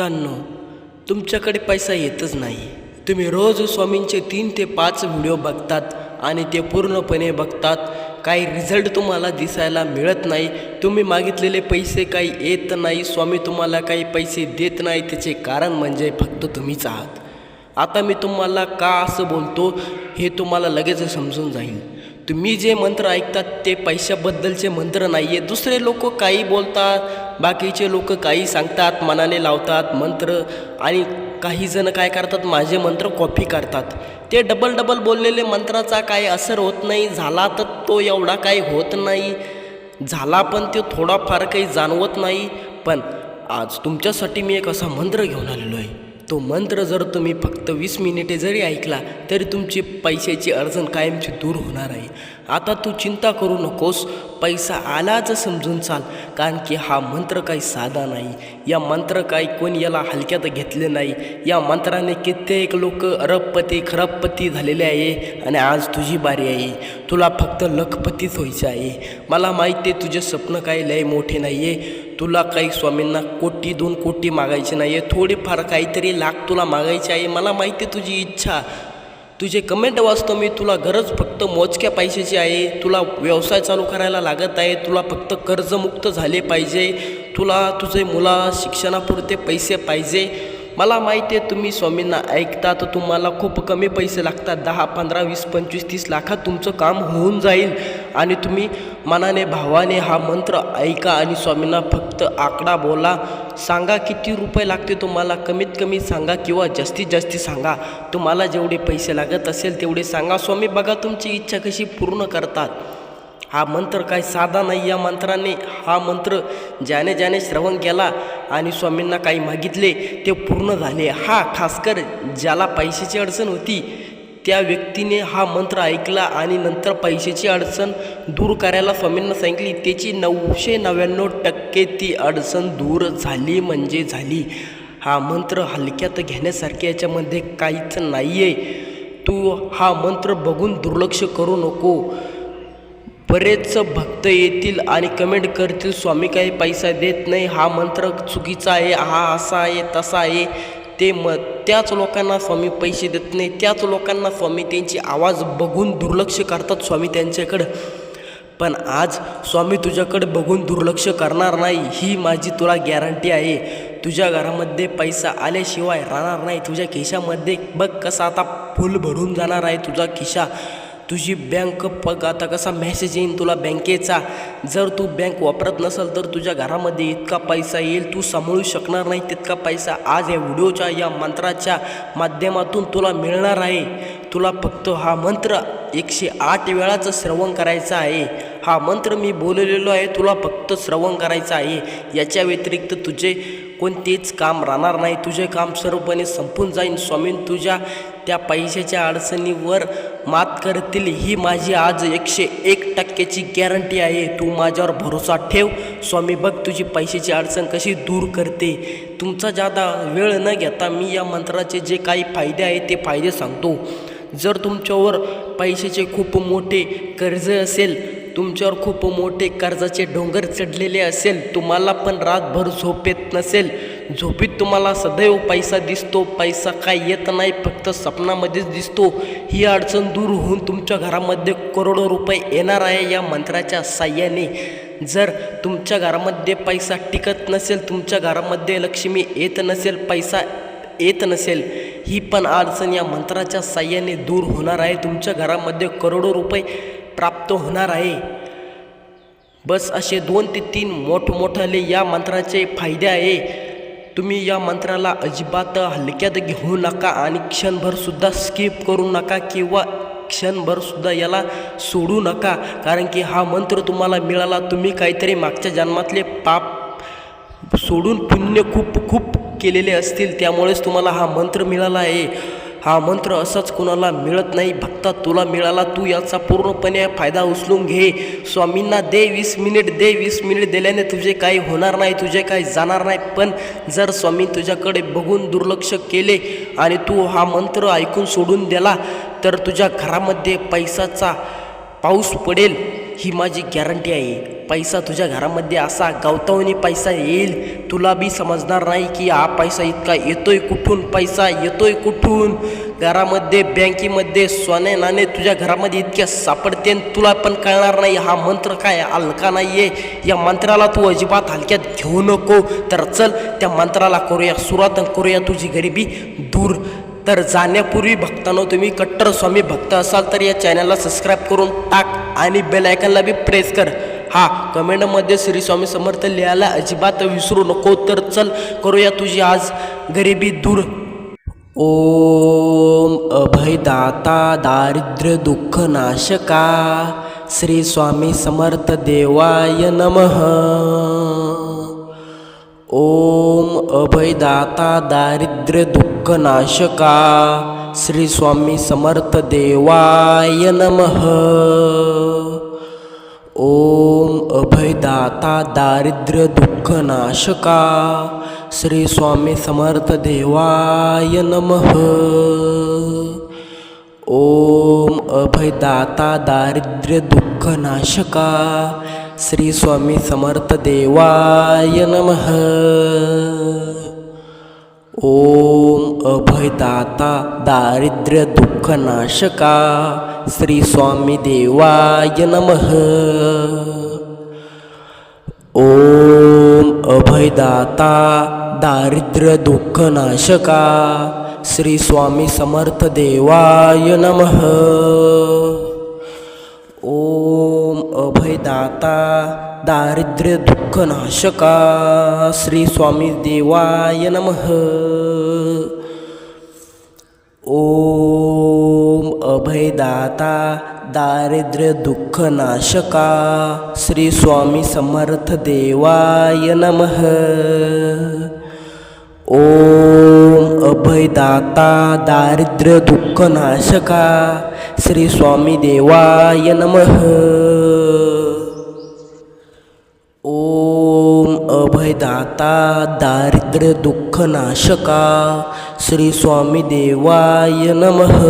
भक्तांनो तुमच्याकडे पैसा येतच नाही. तुम्ही रोज स्वामींचे तीन ते पाच व्हिडिओ बघतात आणि ते पूर्णपणे बघतात. काही रिझल्ट तुम्हाला दिसायला मिळत नाही. तुम्ही मागितलेले पैसे काही येत नाही. स्वामी तुम्हाला काही पैसे देत नाही. त्याचे कारण म्हणजे फक्त तुम्हीच आहात. आता मी तुम्हाला का असं बोलतो हे तुम्हाला लगेच समजून जाईल. तुम्ही जे मंत्र ऐकतात ते पैशाबद्दलचे मंत्र नाही आहे दुसरे लोक काही बोलतात बाकीचे लोक काही सांगतात मनाने लावतात मंत्र आणि काही जण काय करतात माझे मंत्र कॉपी करतात. ते डबल डबल बोललेले मंत्राचा काही असर होत नाही झाला तर तो एवढा काही होत नाही. झाला पण ते थोडाफार काही जाणवत नाही. पण आज तुमच्यासाठी मी एक असा मंत्र घेऊन आलेलो आहे. तो मंत्र जर तुम्ही फक्त वीस मिनिटे जरी ऐकला तरी तुमची पैशाची अडचण कायमची दूर होणार आहे. आता तू चिंता करू नकोस. पैसा आलाच समजून चाल कारण की हा मंत्र काही साधा नाही. या मंत्र काही कोणी याला हलक्यात घेतले नाही. या मंत्राने कित्येक लोक अरबपती खरबपती झालेले आहे आणि आज तुझी बारी आहे. तुला फक्त लखपतीच व्हायचं आहे. मला माहिती आहे तुझे स्वप्न काही लय मोठे नाही आहे तुला काही स्वामींना कोटी दोन कोटी मागायची नाही आहे थोडीफार काहीतरी लाख तुला मागायची आहे. मला माहिती आहे तुझी इच्छा. तुझे कमेंट वाचतो मी. तुला गरज फक्त मोजक्या पैशाची आहे. तुला व्यवसाय चालू करायला लागत आहे. तुला फक्त कर्जमुक्त झाले पाहिजे. तुला तुझे मुला शिक्षणापुरते पैसे पाहिजे. मला माहिती आहे तुम्ही स्वामींना ऐकता तर तुम्हाला खूप कमी पैसे लागतात. दहा पंधरा वीस पंचवीस तीस लाखात तुमचं काम होऊन जाईल. आणि तुम्ही मनाने भावाने हा मंत्र ऐका आणि स्वामींना फक्त आकडा बोला. सांगा किती रुपये लागते तुम्हाला कमीत कमी सांगा किंवा जास्तीत जास्त सांगा. तुम्हाला जेवढे पैसे लागत असेल तेवढे सांगा. स्वामी बघा तुमची इच्छा कशी पूर्ण करतात. हा मंत्र काय साधा नाही या मंत्राने. हा मंत्र ज्याने ज्याने श्रवण केला आणि स्वामींना काही मागितले ते पूर्ण झाले. हा खासकर ज्याला पैशाची अडचण होती त्या व्यक्तीने हा मंत्र ऐकला आणि नंतर पैशाची अडचण दूर करायला स्वामींना सांगितली. त्याची नऊशे नव्याण्णव टक्के ती अडचण दूर झाली म्हणजे झाली. हा मंत्र हलक्यात घेण्यासारखे याच्यामध्ये काहीच नाही आहे तू हा मंत्र बघून दुर्लक्ष करू नको. बरेच भक्त येतील आणि कमेंट करतील स्वामी काही पैसा देत नाही. हा मंत्र चुकीचा आहे हा असा आहे तसा आहे. ते म त्याच लोकांना स्वामी पैसे देत नाही. त्याच लोकांना स्वामी त्यांची आवाज बघून दुर्लक्ष करतात स्वामी त्यांच्याकडं. पण आज स्वामी तुझ्याकडे बघून दुर्लक्ष करणार नाही ही माझी तुला गॅरंटी आहे. तुझ्या घरामध्ये पैसा आल्याशिवाय राहणार नाही. तुझ्या खिशामध्ये बघ कसा आता फुल भरून जाणार आहे तुझा खिशा. तुझी बँक बघ आता कसा मेसेज येईन तुला बँकेचा जर तू बँक वापरत नसेल तर तुझ्या घरामध्ये इतका पैसा येईल तू सांभाळू शकणार नाही तितका पैसा आज या व्हिडिओच्या या मंत्राच्या माध्यमातून तुला मिळणार आहे. तुला फक्त हा मंत्र एकशे आठ वेळाचं श्रवण करायचं आहे. हा मंत्र मी बोललेलो आहे तुला फक्त श्रवण करायचं आहे. याच्या व्यतिरिक्त तुझे कोणतेच काम राहणार नाही. तुझे काम सर्वपणे संपून जाईन. स्वामी तुझ्या त्या पैशाच्या अडचणीवर मात करतील. ही माझी आज एकशे एक टक्क्याची गॅरंटी आहे. तू माझ्यावर भरोसा ठेव. स्वामी बघ तुझी पैशाची अडचण कशी दूर करते. तुमचा जादा वेळ न घेता मी या मंत्राचे जे काही फायदे आहेत ते फायदे सांगतो. जर तुमच्यावर पैशाचे खूप मोठे कर्ज असेल तुमच्यावर खूप मोठे कर्जाचे डोंगर चढलेले असेल तुम्हाला पण रातभर झोप येत नसेल. झोपीत तुम्हाला सदैव पैसा दिसतो पैसा काय येत नाही फक्त स्वप्नामध्येच दिसतो. ही अडचण दूर होऊन तुमच्या घरामध्ये करोडो रुपये येणार आहे या मंत्राच्या साह्याने. जर तुमच्या घरामध्ये पैसा टिकत नसेल तुमच्या घरामध्ये लक्ष्मी येत नसेल पैसा येत नसेल ही पण अडचण या मंत्राच्या साह्याने दूर होणार आहे. तुमच्या घरामध्ये करोडो रुपये प्राप्त होणार आहे. बस असे दोन ते तीन मोठमोठाले या मंत्राचे फायदे आहे. तुम्ही या मंत्राला अजिबात हलक्यात घेऊ नका आणि क्षणभरसुद्धा स्किप करू नका किंवा क्षणभरसुद्धा याला सोडू नका. कारण की हा मंत्र तुम्हाला मिळाला तुम्ही काहीतरी मागच्या जन्मातले पाप सोडून पुण्य खूप खूप केलेले असतील त्यामुळेच तुम्हाला हा मंत्र मिळाला आहे. हा मंत्र असाच कोणाला मिळत नाही. भक्ता तुला मिळाला तू याचा पूर्णपणे फायदा उचलून घे. स्वामींना दे वीस मिनिट दे वीस मिनिट दिल्याने तुझे काही होणार नाही तुझे काही जाणार नाही. पण जर स्वामी तुझ्याकडे बघून दुर्लक्ष केले आणि तू हा मंत्र ऐकून सोडून दिला तर तुझ्या घरामध्ये पैसाचा पाऊस पडेल. ही माझी गॅरंटी आहे. पैसा तुझ्या घरामध्ये असा गवतावणी पैसा येईल तुला बी समजणार नाही की हा पैसा इतका येतोय कुठून पैसा येतोय कुठून? घरामध्ये बँकेमध्ये सोने नाणे तुझ्या घरामध्ये इतक्या सापडते आणि तुला पण कळणार नाही हा मंत्र काय हलका नाही आहे या मंत्राला तू अजिबात हलक्यात घेऊ नको. तर चल त्या मंत्राला करूया सुरुवात करूया तुझी गरिबी दूर. तर जाण्यापूर्वी भक्तांनो तुम्ही कट्टर स्वामी भक्त असाल तर या चॅनलला सबस्क्राईब करून टाक आणि बेल आयकनला बी प्रेस कर. हा कमेंटमध्ये श्री स्वामी समर्थ लिहायला अजिबात विसरू नको तर चल करूया तुझी आज गरिबी दूर. ओम अभयदाता दारिद्र्य दुःख नाशका श्री स्वामी समर्थ देवाय नमः. ओम अभयदाता दारिद्र्य दुःख नाशका श्री स्वामी समर्थ देवाय नमः. ओम अभयदाता दारिद्र्य दुःख नाशका श्री स्वामी समर्थ देवाय नमः. ओम अभयदाता दारिद्र्य दुःख नाशका श्री स्वामी समर्थ देवाय नमः. ओम अभयदाता दारिद्र्य दुःख नाशका श्री स्वामी देवाय नमः. ओम अभयदाता दारिद्र्य दुःख नाशका श्री स्वामी समर्थ देवाय नमः. दाता दारिद्र्य दुःख नाशका श्री स्वामी देवाय नमः. ओम अभयदाता दारिद्र्य दुःख नाशका श्री स्वामी समर्थ देवाय नम. ओम अभयदाता दारिद्र्य दुःख नाशका श्री स्वामी देवाय नमः. नाता दारिद्र्य दुःख नाशका श्री स्वामी देवाय नमः.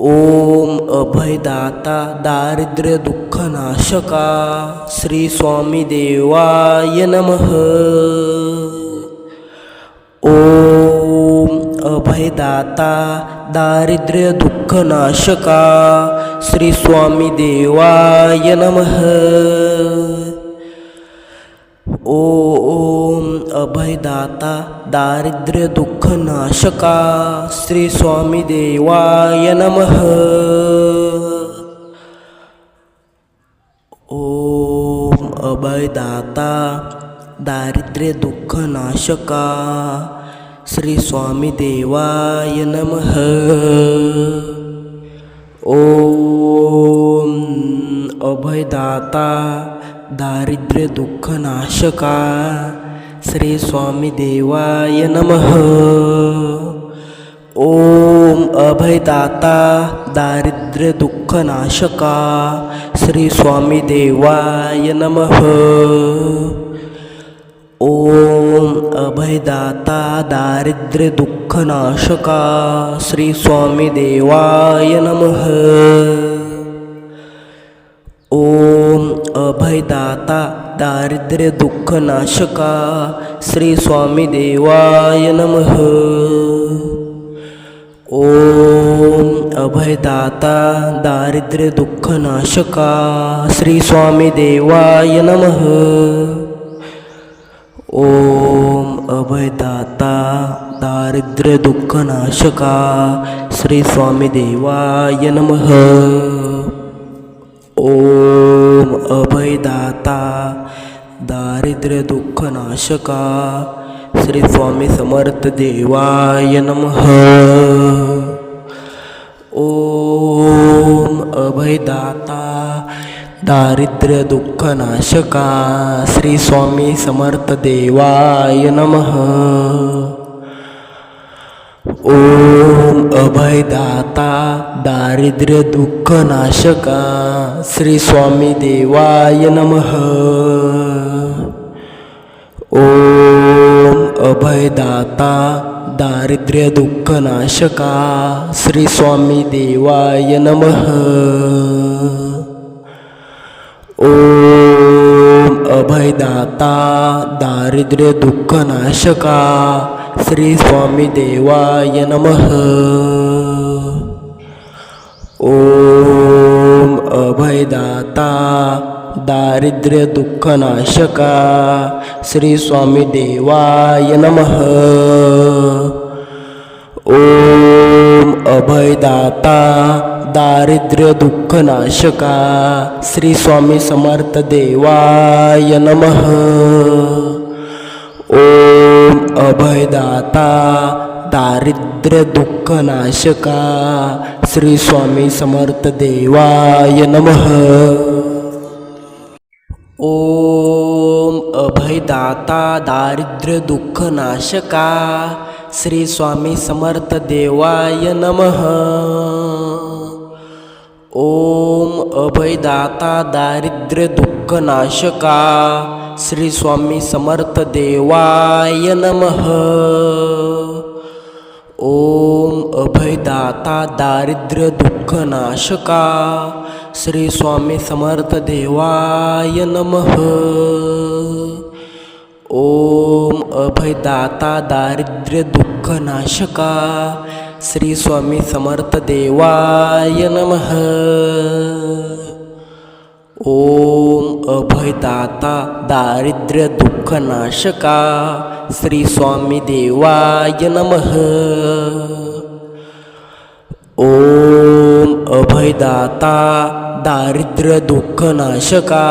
ओम अभयदाता दारिद्र्य दुःख नाशका श्री स्वामी देवाय नमः. ओम अभयदाता दारिद्र्य दुःख नाशका श्री स्वामी देवाय नमः. ओम अभयदाता दारिद्र्य दुःख नाशका श्री स्वामी देवाय नमः। ओम अभयदाता दारिद्र्य दुःख नाशका श्री स्वामी देवाय नमः। ओम अभयदाता दारिद्र्य दुःख नाशका. श्री स्वामी देवाय नमः. ओम अभयदाता दारिद्र्य दुःख नाशका. श्री स्वामी देवाय नमः. ओम अभयदाता दारिद्र्य दुःख नाशका. श्री स्वामी देवाय नम. ओम अभयदाता दारिद्र्य, दुःख, नाशका, श्री स्वामी देवाय नमः। ओम अभयदाता दारिद्र्य, दुःख, नाशका, श्री स्वामी देवाय नमः। ओम अभयदाता दारिद्र्य, दुःख, नाशका, श्री स्वामी देवाय नमः। ओम अभयदाता दारिद्र्य दुःख नाशका श्री स्वामी समर्थ देवाय नमः. ओम अभयदाता दारिद्र्य दुःख नाशका श्री स्वामी समर्थ देवाय नमः. ओम अभयदाता दारिद्र्य दुःख नाशका श्री स्वामी देवाय नम. ओम अभयदाता दारिद्र्य दुःख नाशका श्री स्वामी देवाय नम. ओम अभयदाता दारिद्र्य दुःख नाशका श्री स्वामी देवाय नमः। ओम अभयदाता दारिद्र्य दुःखनाशका श्री स्वामी देवाय नम। ओम अभयदाता दारिद्र्य दुःखनाशका श्री स्वामी समर्थ देवाय नमः। अभयदाता दारिद्र्य दुःख नाशका श्री स्वामी समर्थ देवाय नमः. ओम अभयदाता दारिद्र्य दुःख नाशका श्री स्वामी समर्थ देवाय नमः. ओम अभयदाता दारिद्र्य दुःख नाशका श्री स्वामी समर्थ देवाय नमः. ओम अभयदाता दारिद्र्य दुःख नाशका श्री स्वामी समर्थ देवाय नमः. ओम अभयदाता दारिद्र्य दुःख नाशका श्री स्वामी समर्थ देवाय नमः. ओम अभयदाता दारिद्र्य दुःख नाशका श्री स्वामी देवाय नमः। ओम अभयदाता दारिद्र्य दुःख नाशका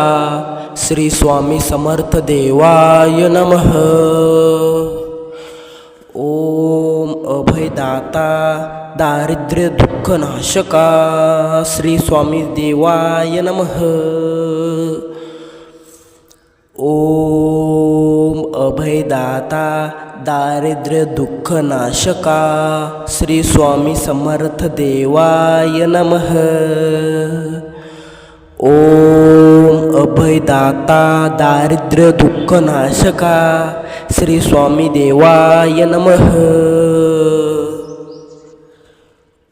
श्री स्वामी समर्थ देवाय नमः। ओम अभयदाता दारिद्र्य दुःख नाशका श्री स्वामी देवाय नमः। ओम अभयदाता दारिद्र्य दुःख नाशका श्री स्वामी समर्थ देवाय नमः। ओम अभयदाता दारिद्र्य दुःख नाशका श्री स्वामी देवाय नमः।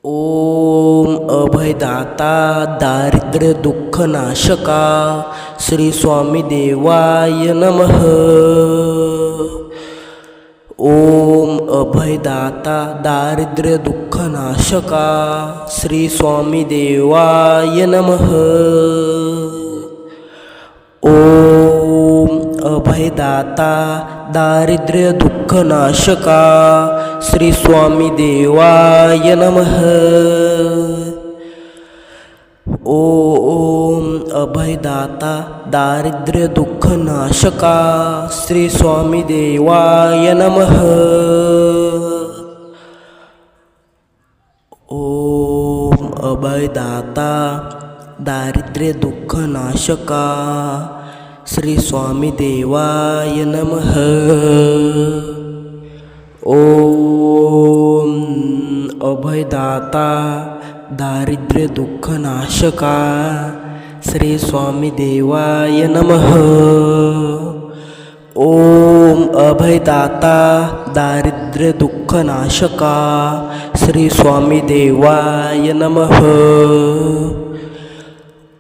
ओम अभयदाता दारिद्र्य दुःख नाशका श्री स्वामी देवाय नम. ओम अभयदाता दारिद्र्य दुःख नाशका श्री स्वामी देवाय नमः. ओम अभयदाता दारिद्र्य दुःख नाशका श्री स्वामी देवाय नमः। ओम अभयदाता दारिद्र्य दुःख नाशका श्री स्वामी देवाय नमः। ओम अभयदाता दारिद्र्य दुःख नाशका श्री स्वामी देवाय नमः। ओम अभयदाता दारिद्र्य दुःख नाशका श्री स्वामी देवाय नमः. ओम अभयदाता दारिद्र्य दुःख नाशका श्री स्वामी देवाय नमः.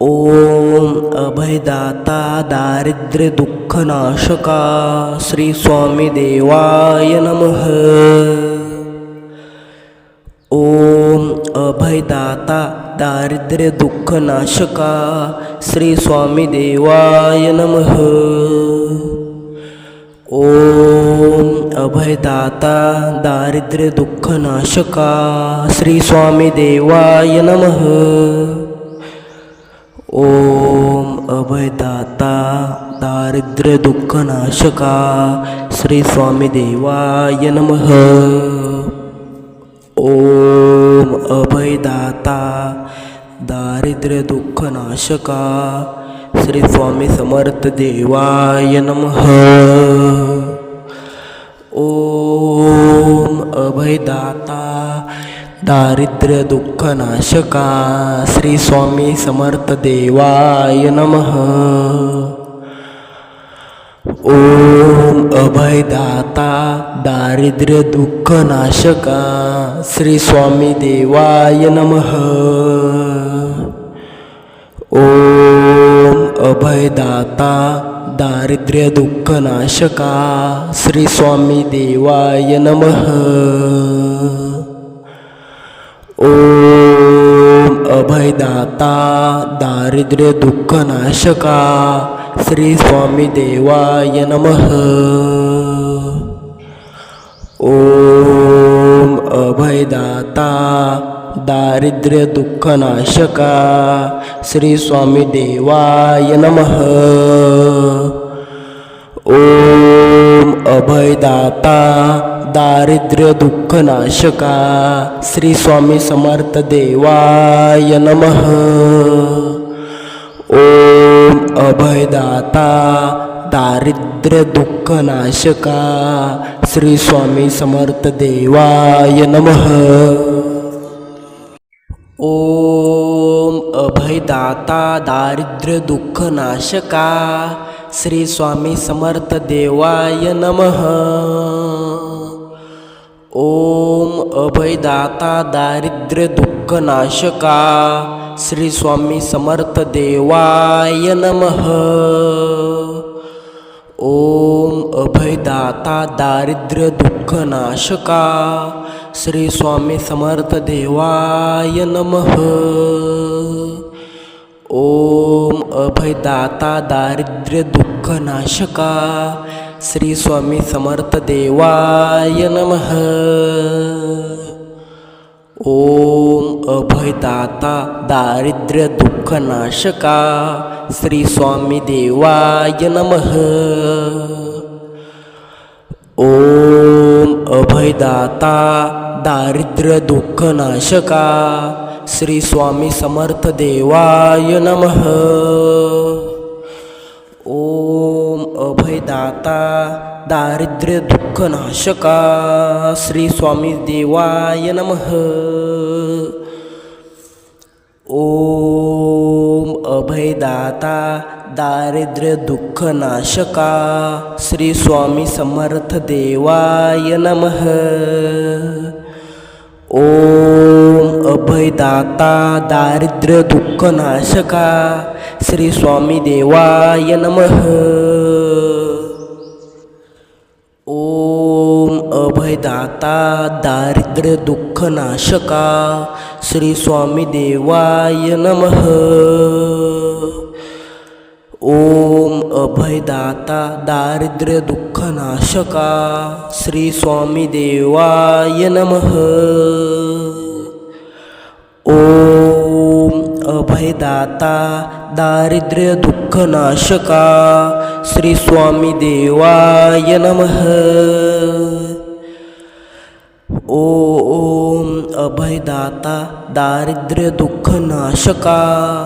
ओम अभयदाता दारिद्र्य दुःख नाशका श्री स्वामी देवाय नमः. ओम अभयदाता दारिद्र्य दुःख नाशका श्री स्वामी देवाय नम। ओम अभयदाता दारिद्र्य दुःख नाशका श्री स्वामी देवाय नम। ओम अभयदाता दारिद्र्य दुःख नाशका श्री स्वामी देवाय नमः। ओम अभयदाता दारिद्र्य दुःख नाशका श्री स्वामी समर्थ देवाय नम. ओम अभयदाता दारिद्र्य दुःख नाशका श्री स्वामी समर्थ देवाय नमः. ओम अभयदाता दारिद्र्य दुःख नाशका श्री स्वामी देवाय नम. ओम अभयदाता दारिद्र्य दुःखनाशका श्री स्वामी देवाय नम. ओम अभयदाता दारिद्र्य दुःखनाशका श्री स्वामी देवाय नमः। ओम अभयदाता दारिद्र्य दुःखनाशका श्री स्वामी देवाय नमः। ओम अभयदाता दारिद्र्य दुःखनाशका श्री स्वामी समर्थ देवाय नमः। ओम अभयदाता दारिद्र्य दुःखनाशका श्री स्वामी समर्थ देवाय नमः. ओम अभयदाता दारिद्र्य दुःखनाशका श्री स्वामी समर्थ देवाय नमः. ओम अभयदाता दारिद्र्य दुःखनाशका श्री स्वामी समर्थ देवाय नमः. ओम अभयदाता दारिद्र्य दुःखनाशका श्री स्वामी समर्थ देवाय नमः. ओम अभयदाता दारिद्र्य दुःखनाशका श्री स्वामी समर्थ देवाय नमः. ओम अभयदाता दारिद्र्य दुःखनाशका श्री स्वामी देवाय नमः। ओम अभयदाता दारिद्र्य दुःखनाशका श्री स्वामी समर्थ देवाय नमः। ओम अभयदाता दारिद्र्य दुःखनाशका श्री स्वामी देवाय नमः. ओम अभयदाता दारिद्र्य दुःखनाशका श्री स्वामी समर्थ देवाय नमः. ओम अभयदाता दारिद्र्य दुःखनाशका श्री स्वामी देवाय नमः. अभयदाता दारिद्र्य दुःखनाशका श्री स्वामी देवाय नमः. ओम अभयदाता दारिद्र्य दुःखनाशका श्री स्वामी देवाय नमः. ओम अभयदाता दारिद्र्य दुःखनाशका श्री स्वामी देवाय नमः. ओम अभयदाता दारिद्र्य दुःखनाशका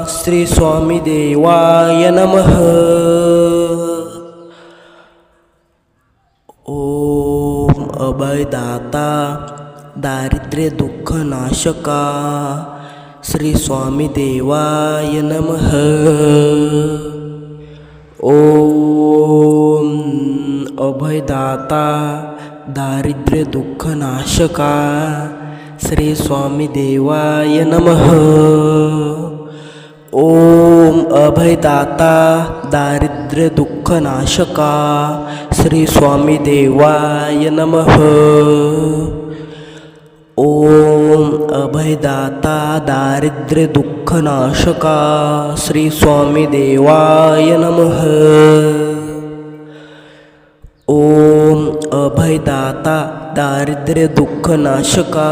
श्री स्वामी देवाय नमः। ओम अभयदाता दारिद्र्य दुःखनाशका श्री स्वामी देवाय नमः। ओम अभयदाता दारिद्र्य दुःखनाशका श्री स्वामी देवाय नमः. ओम अभयदाता दारिद्र्य दुःखनाशका श्री स्वामी देवाय नमः. ओम अभयदाता दारिद्र्य दुःखनाशका श्री स्वामी देवाय नमः. ओम अभयदाता दारिद्र्य दुःखनाशका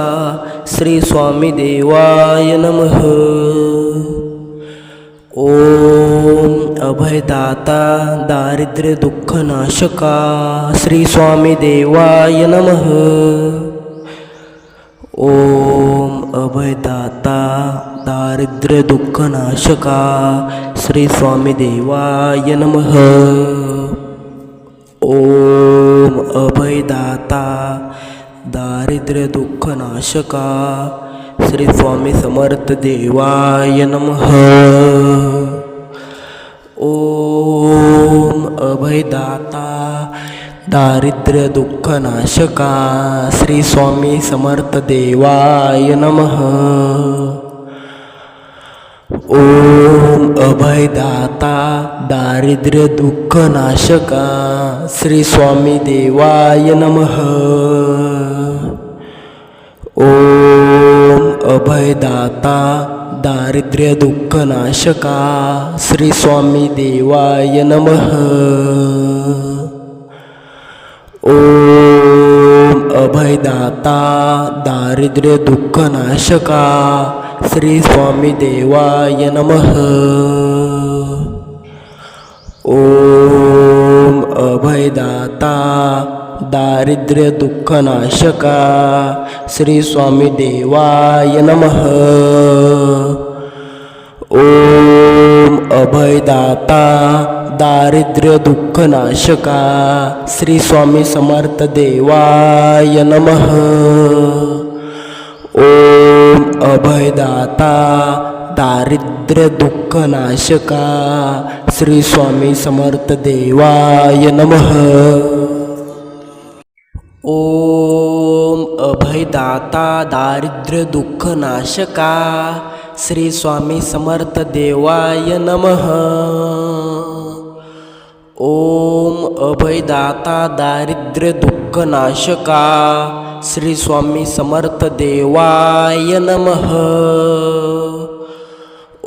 श्री स्वामी देवाय नमः. ओम अभयदाता दारिद्र्य दुःखनाशका श्री स्वामी देवाय नमः. ओम अभयदाता दारिद्र्य दुःखनाशका श्री स्वामी देवाय नमः. ओम अभयदाता दारिद्र्य दुःखनाशका श्री स्वामी समर्थ देवाय नम. ओम अभयदाता दारिद्र्य दुःखनाशका श्री स्वामी समर्थ देवाय नमः. ओम अभयदाता दारिद्र्य दुःख नाशका श्री स्वामी देवाय नमः. ओम अभयदाता दारिद्र्य दुःख नाशका श्री स्वामी देवाय नमः. ओम अभयदाता दारिद्र्य दुःख नाशका श्री स्वामी देवाय नमः. ओम अभयदाता दारिद्र्य दुःखनाशका श्री स्वामी देवाय नम. ओम अभयदाता दारिद्र्य दुःखनाशका श्री स्वामी समर्थ देवाय नम. ओम अभयदाता दारिद्र्य दुःख नाशका श्री स्वामी समर्थ देवाय नमः. ओम अभयदाता दारिद्र्य दुःख नाशका श्री स्वामी समर्थ देवाय नमः. ओम अभयदाता दारिद्र्य दुःख नाशका श्री स्वामी समर्थ देवाय नमः.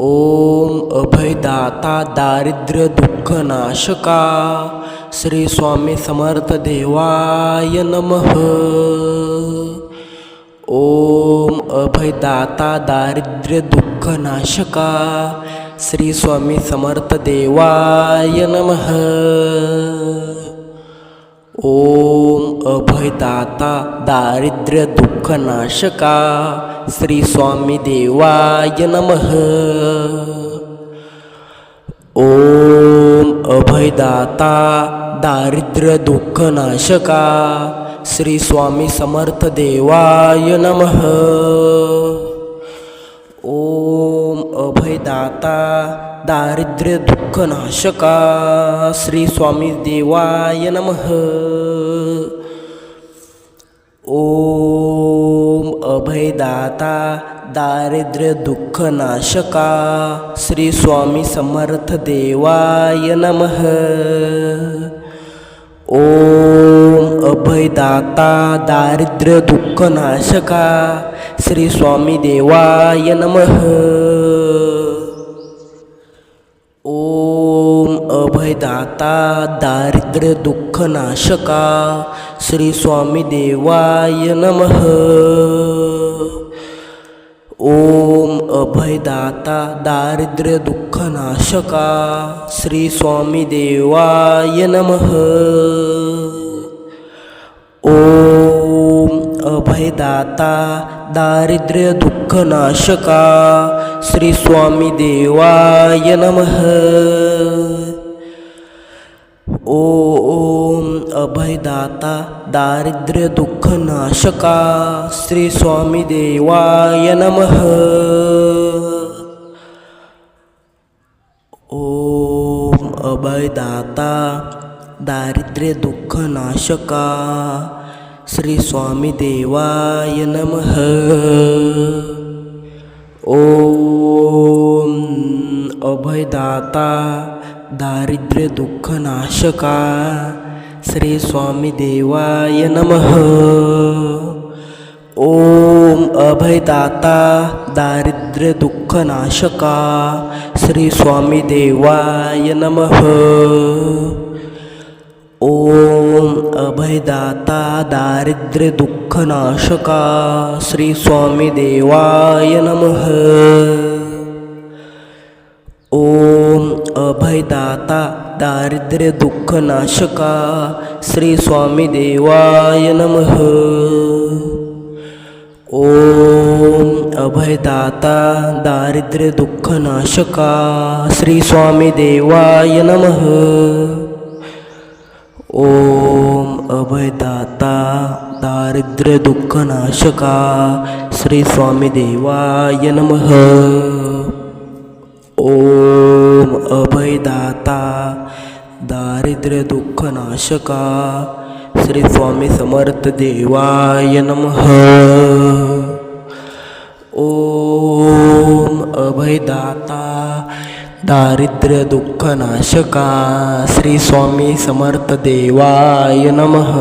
ओम अभयदाता दारिद्र्य दुःख नाशका. श्री स्वामी समर्थ देवाय नमः. ओम अभयदाता दारिद्र्य दुःख नाशका. श्री स्वामी समर्थ देवाय नमः. ओम अभयदाता दारिद्र्य दुःख नाशका श्री स्वामी देवाय नमः। ओम अभयदाता दारिद्र्य दुःख नाशका श्री स्वामी समर्थ देवाय नमः। ओम अभयदाता दारिद्र्य दुःख नाशका श्री स्वामी देवाय नमः. ओम अभयदाता दारिद्र्य दुःख नाशका श्री स्वामी समर्थ देवाय नम. ओम अभयदाता दारिद्र्य दुःख नाशका श्री स्वामी देवाय नमः. ओम अभयदाता दारिद्र्य दुःख नाशका श्री स्वामी देवाय नम. ओम अभयदाता दारिद्र्य दुःख नाशका श्री स्वामी देवाय नम. ओम अभयदाता दारिद्र्य दुःख नाशका श्री स्वामी देवाय नमः। ओम अभयदाता दारिद्र्य दुःख नाशका श्री स्वामी देवाय नमः। ओम अभयदाता दारिद्र्य दुःख नाशका श्री स्वामी देवाय नमः। ओम अभयदाता दारिद्र्य दुःख नाशका श्री स्वामी देवाय नमः. ओम अभयदाता दारिद्र्य दुःख नाशका श्री स्वामी देवाय नम. ओम अभयदाता दारिद्र्य दुःख दुःखनाशका श्री स्वामी देवाय नमः। ओम अभयदाता दारिद्र्य दुःखनाशका श्री स्वामी देवाय नमः। ओम अभयदाता दारिद्र्य दुःखनाशका श्री स्वामी देवाय नमः। ओम अभयदाता दारिद्र्य दुःख नाशका श्री स्वामी देवाय नमः। ओम अभयदाता दारिद्र्य दुःख नाशका श्री स्वामी समर्थ देवाय नमः। ओम अभयदाता दारिद्र्य दुःख नाशका श्री स्वामी समर्थ देवाय नमः।